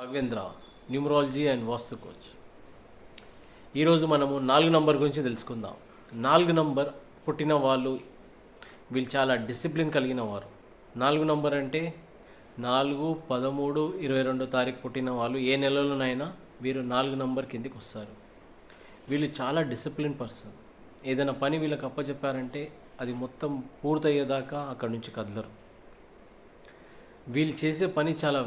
Raghavendra numerology and vastu coach ఈరోజు మనము నాలుగు నంబర్ గురించి తెలుసుకుందాం. నాలుగు నంబర్ పుట్టిన వాళ్ళు వీళ్ళు చాలా డిసిప్లిన్ కలిగిన వారు. నాలుగు నంబర్ అంటే నాలుగు పదమూడు ఇరవై రెండో తారీఖు పుట్టిన వాళ్ళు ఏ నెలలోనైనా వీరు నాలుగు నంబర్ కిందికి వస్తారు. వీళ్ళు చాలా డిసిప్లిన్ పర్సన్ ఏదైనా పని వీళ్ళకి అప్పచెప్పారంటే అది మొత్తం పూర్తయ్యేదాకా అక్కడి నుంచి కదలరు. వీళ్ళు చేసే పని చాలా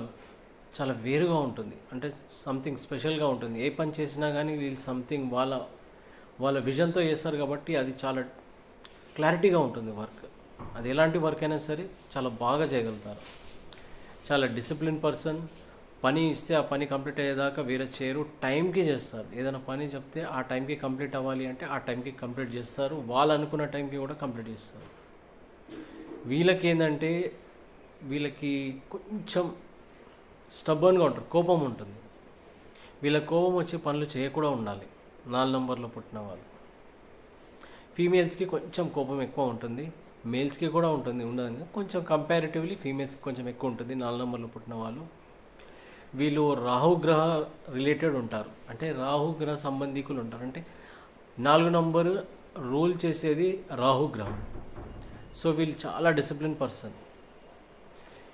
చాలా వేరుగా ఉంటుంది. అంటే సంథింగ్ స్పెషల్గా ఉంటుంది. ఏ పని చేసినా కానీ వీళ్ళు సంథింగ్ వాళ్ళ వాళ్ళ విజన్తో చేస్తారు కాబట్టి అది చాలా క్లారిటీగా ఉంటుంది వర్క్ అది ఎలాంటి వర్క్ అయినా సరే చాలా బాగా చేయగలుగుతారు. చాలా డిసిప్లిన్ పర్సన్ పని ఇస్తే ఆ పని కంప్లీట్ అయ్యేదాకా వేరే చేయరు టైంకి చేస్తారు. ఏదైనా పని చెప్తే ఆ టైంకి కంప్లీట్ అవ్వాలి అంటే ఆ టైంకి కంప్లీట్ చేస్తారు. వాళ్ళు అనుకున్న టైంకి కూడా కంప్లీట్ చేస్తారు. వీళ్ళకి ఏంటంటే వీళ్ళకి కొంచెం స్టబ్బర్న్గా ఉంటారు కోపం ఉంటుంది. వీళ్ళ కోపం వచ్చే పనులు చేయకుండా ఉండాలి. నాలుగు నంబర్లో పుట్టిన వాళ్ళు. ఫీమేల్స్కి కొంచెం కోపం ఎక్కువ ఉంటుంది. మేల్స్కి కూడా ఉంటుంది ఉండదు. కొంచెం కంపారిటివ్లీ ఫీమేల్స్కి కొంచెం ఎక్కువ ఉంటుంది నాలుగు నంబర్లో పుట్టిన వాళ్ళు. వీళ్ళు రాహుగ్రహ రిలేటెడ్ ఉంటారు. అంటే రాహుగ్రహ సంబంధికులు ఉంటారు. అంటే నాలుగు నంబరు రూల్ చేసేది రాహుగ్రహం సో వీళ్ళు చాలా డిసిప్లిన్ పర్సన్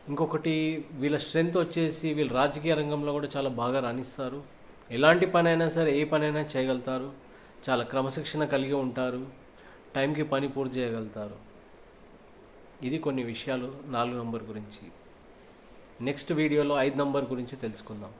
ఇంకొకటి వీళ్ళ స్ట్రెంగ్త్ వచ్చేసి వీళ్ళు రాజకీయ రంగంలో కూడా చాలా బాగా రాణిస్తారు. ఎలాంటి పని అయినా సరే ఏ పని అయినా చేయగలుగుతారు. చాలా క్రమశిక్షణ కలిగి ఉంటారు. టైంకి పని పూర్తి చేయగలుగుతారు. ఇది కొన్ని విషయాలు నాలుగు నంబర్ గురించి. నెక్స్ట్ వీడియోలో ఐదు నంబర్ గురించి తెలుసుకుందాం.